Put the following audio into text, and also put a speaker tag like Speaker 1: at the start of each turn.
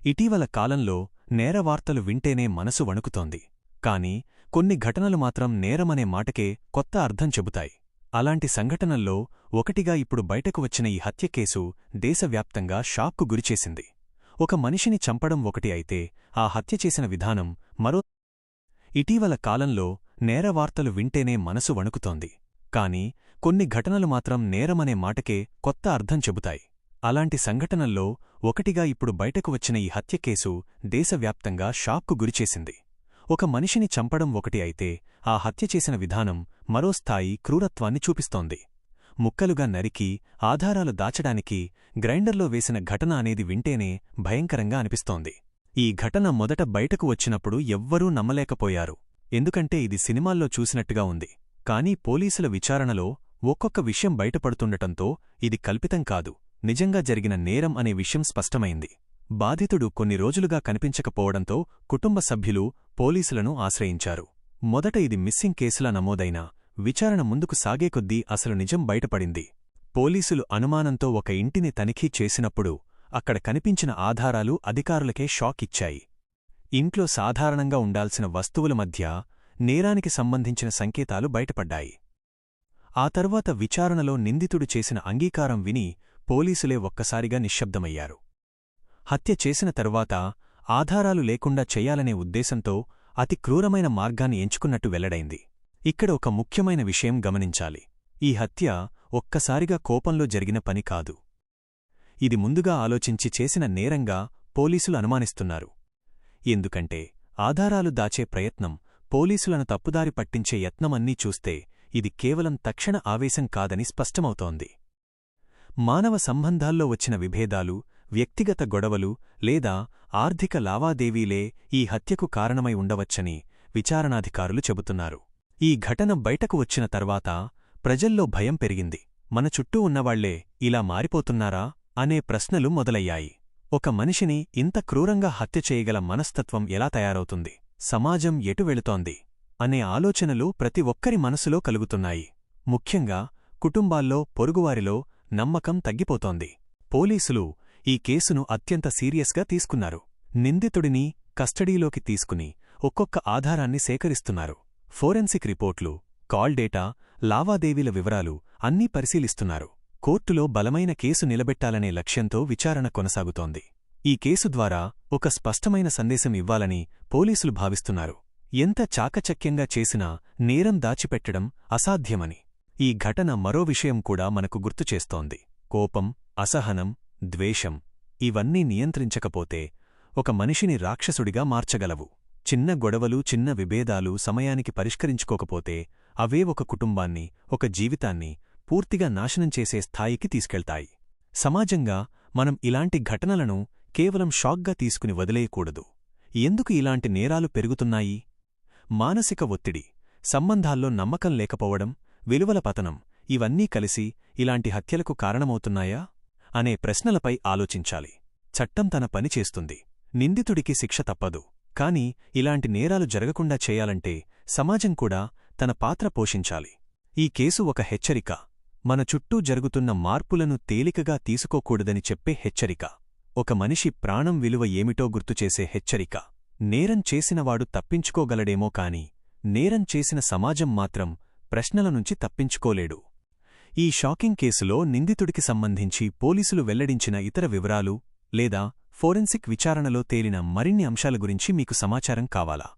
Speaker 1: ఇటీవల కాలంలో నేరవార్తలు వింటేనే మనసు వణుకుతోంది. కాని కొన్ని ఘటనలు మాత్రం నేరమనే మాటకే కొత్త అర్థం చెబుతాయి. అలాంటి సంఘటనల్లో ఒకటిగా ఇప్పుడు బయటకు వచ్చిన ఈ హత్య కేసు దేశవ్యాప్తంగా షాక్కు గురిచేసింది. ఒక మనిషిని చంపడం ఒకటి అయితే ఆ హత్య చేసిన విధానం మరో ఇటీవల కాలంలో నేరవార్తలు వింటేనే మనసు వణుకుతోంది. కాని కొన్ని ఘటనలు మాత్రం నేరమనే మాటకే కొత్త అర్థం చెబుతాయి. అలాంటి సంఘటనల్లో ఒకటిగా ఇప్పుడు బయటకు వచ్చిన ఈ హత్య కేసు దేశవ్యాప్తంగా షాక్కు గురిచేసింది. ఒక మనిషిని చంపడం ఒకటి అయితే ఆ హత్య చేసిన విధానం మరో స్థాయి క్రూరత్వాన్ని చూపిస్తోంది. ముక్కలుగా నరికి ఆధారాలు దాచడానికి గ్రైండర్లో వేసిన ఘటన అనేది వింటేనే భయంకరంగా అనిపిస్తోంది. ఈ ఘటన మొదట బయటకు వచ్చినప్పుడు ఎవ్వరూ నమ్మలేకపోయారు. ఎందుకంటే ఇది సినిమాల్లో చూసినట్టుగా ఉంది. కానీ పోలీసుల విచారణలో ఒక్కొక్క విషయం బయటపడుతుండటంతో ఇది కల్పితం కాదు. నిజంగా జరిగిన నేరం అనే విషయం స్పష్టమైంది. బాధితుడు కొన్ని రోజులుగా కనిపించకపోవడంతో కుటుంబ సభ్యులు పోలీసులను ఆశ్రయించారు. మొదట ఇది మిస్సింగ్ కేసులా నమోదైన విచారణ ముందుకు సాగేకొద్దీ అసలు నిజం బయటపడింది. పోలీసులు అనుమానంతో ఒక ఇంటిని తనిఖీ చేసినప్పుడు అక్కడ కనిపించిన ఆధారాలు అధికారులకే షాక్ ఇచ్చాయి. ఇంట్లో సాధారణంగా ఉండాల్సిన వస్తువుల మధ్య నేరానికి సంబంధించిన సంకేతాలు బయటపడ్డాయి. ఆ తర్వాత విచారణలో నిందితుడు చేసిన అంగీకారం విని పోలీసులే ఒక్కసారిగా నిశ్శబ్దమయ్యారు. హత్య చేసిన తరువాత ఆధారాలు లేకుండా చెయ్యాలనే ఉద్దేశంతో అతి క్రూరమైన మార్గాన్ని ఎంచుకున్నట్టు వెల్లడైంది. ఇక్కడ ఒక ముఖ్యమైన విషయం గమనించాలి. ఈ హత్య ఒక్కసారిగా కోపంలో జరిగిన పని కాదు. ఇది ముందుగా ఆలోచించి చేసిన నేరంగా పోలీసులు అనుమానిస్తున్నారు. ఎందుకంటే ఆధారాలు దాచే ప్రయత్నం పోలీసులను తప్పుదారి పట్టించే యత్నమన్నీ చూస్తే ఇది కేవలం తక్షణ ఆవేశం కాదని స్పష్టమవుతోంది. మానవ సంబంధాల్లో వచ్చిన విభేదాలు వ్యక్తిగత గొడవలు లేదా ఆర్థిక లావాదేవీలే ఈ హత్యకు కారణమై ఉండవచ్చని విచారణాధికారులు చెబుతున్నారు. ఈ ఘటన బయటకు వచ్చిన తర్వాత ప్రజల్లో భయం పెరిగింది. మన చుట్టూ ఉన్నవాళ్ళే ఇలా మారిపోతున్నారా అనే ప్రశ్నలు మొదలయ్యాయి. ఒక మనిషిని ఇంత క్రూరంగా హత్య చేయగల మనస్తత్వం ఎలా తయారవుతుంది? సమాజం ఎటు వెళుతోంది? అనే ఆలోచనలు ప్రతి ఒక్కరి మనసులో కలుగుతున్నాయి. ముఖ్యంగా కుటుంబాల్లో పొరుగువారిలో నమ్మకం తగ్గిపోతోంది. పోలీసులు ఈ కేసును అత్యంత సీరియస్గా తీసుకున్నారు. నిందితుడిని కస్టడీలోకి తీసుకుని ఒక్కొక్క ఆధారాన్ని సేకరిస్తున్నారు. ఫోరెన్సిక్ రిపోర్ట్లు కాల్ డేటా లావాదేవీల వివరాలు అన్నీ పరిశీలిస్తున్నారు. కోర్టులో బలమైన కేసు నిలబెట్టాలనే లక్ష్యంతో విచారణ కొనసాగుతోంది. ఈ కేసు ద్వారా ఒక స్పష్టమైన సందేశం ఇవ్వాలని పోలీసులు భావిస్తున్నారు. ఎంత చాకచక్యంగా చేసినా నేరం దాచిపెట్టడం అసాధ్యమని. ఈ ఘటన మరో విషయం కూడా మనకు గుర్తుచేస్తోంది కోపం అసహనం ద్వేషం ఇవన్నీ నియంత్రించకపోతే ఒక మనిషిని రాక్షసుడిగా మార్చగలవు. చిన్న గొడవలు చిన్న విభేదాలు సమయానికి పరిష్కరించుకోకపోతే అవే ఒక కుటుంబాన్ని ఒక జీవితాన్ని పూర్తిగా నాశనం చేసే స్థాయికి తీసుకెళ్తాయి. సమాజంగా మనం ఇలాంటి ఘటనలను కేవలం షాక్గా తీసుకుని వదిలేయకూడదు. ఎందుకు ఇలాంటి నేరాలు పెరుగుతున్నాయి? మానసిక ఒత్తిడి సంబంధాల్లో నమ్మకం లేకపోవడం విలువల పతనం ఇవన్నీ కలిసి ఇలాంటి హత్యలకు కారణమవుతున్నాయా? అనే ప్రశ్నలపై ఆలోచించాలి. చట్టం తన పని చేస్తుంది. నిందితుడికి శిక్ష తప్పదు. కాని ఇలాంటి నేరాలు జరగకుండా చేయాలంటే సమాజం కూడా తన పాత్ర పోషించాలి. ఈ కేసు ఒక హెచ్చరిక. మన చుట్టూ జరుగుతున్న మార్పులను తేలికగా తీసుకోకూడదని చెప్పే హెచ్చరిక. ఒక మనిషి ప్రాణం విలువ ఏమిటో గుర్తుచేసే హెచ్చరిక. నేరం చేసినవాడు తప్పించుకోగలడేమో కాని నేరం చేసిన సమాజం మాత్రం ప్రశ్నల నుంచి తప్పించుకోలేడు. ఈ షాకింగ్ కేసులో నిందితుడికి సంబంధించి పోలీసులు వెల్లడించిన ఇతర వివరాలు లేదా ఫోరెన్సిక్ విచారణలో తేలిన మరిన్ని అంశాల గురించి మీకు సమాచారం కావాలా?